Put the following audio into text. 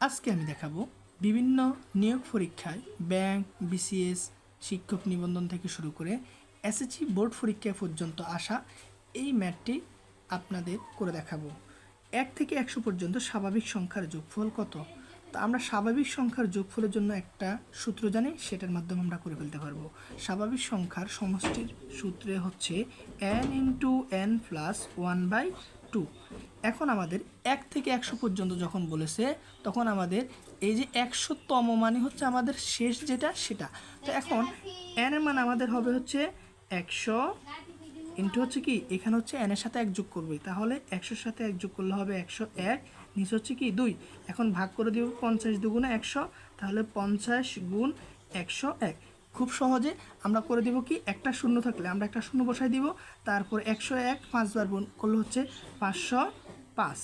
আজকে আমি দেখাবো বিভিন্ন নিয়োগ পরীক্ষায় ব্যাংক, বিসিএস, শিক্ষক নিবন্ধন থেকে শুরু করে এসএসসি বোর্ড পরীক্ষা পর্যন্ত আসা এই ম্যাথটি আপনাদের করে দেখাবো। এক থেকে একশো পর্যন্ত স্বাভাবিক সংখ্যার যোগফল কত? তা আমরা স্বাভাবিক সংখ্যার যোগফলের জন্য একটা সূত্র জানি, সেটার মাধ্যমে আমরা করে ফেলতে পারব। স্বাভাবিক সংখ্যার সমষ্টির সূত্রে হচ্ছে n into n plus one by two এখন আমাদের এক থেকে একশো পর্যন্ত যখন বলেছে, তখন আমাদের এই যে একশোতম মানে হচ্ছে আমাদের শেষ যেটা, সেটা। তো এখন এর মান আমাদের হবে হচ্ছে একশো ইন্টু হচ্ছে কি? এখানে হচ্ছে এন এর সাথে এক যোগ করবে। তাহলে একশোর সাথে এক যোগ করলে হবে একশো এক, নিচে হচ্ছে কি? দুই। এখন ভাগ করে দিব পঞ্চাশ দুগুণে একশো, তাহলে পঞ্চাশ গুণ একশো এক। খুব সহজে আমরা করে দিব কি, একটা শূন্য থাকলে আমরা একটা শূন্য বসাই দিব, তারপর একশো এক পাঁচবার গুণ করলে হচ্ছে পাঁচশো পাঁচ।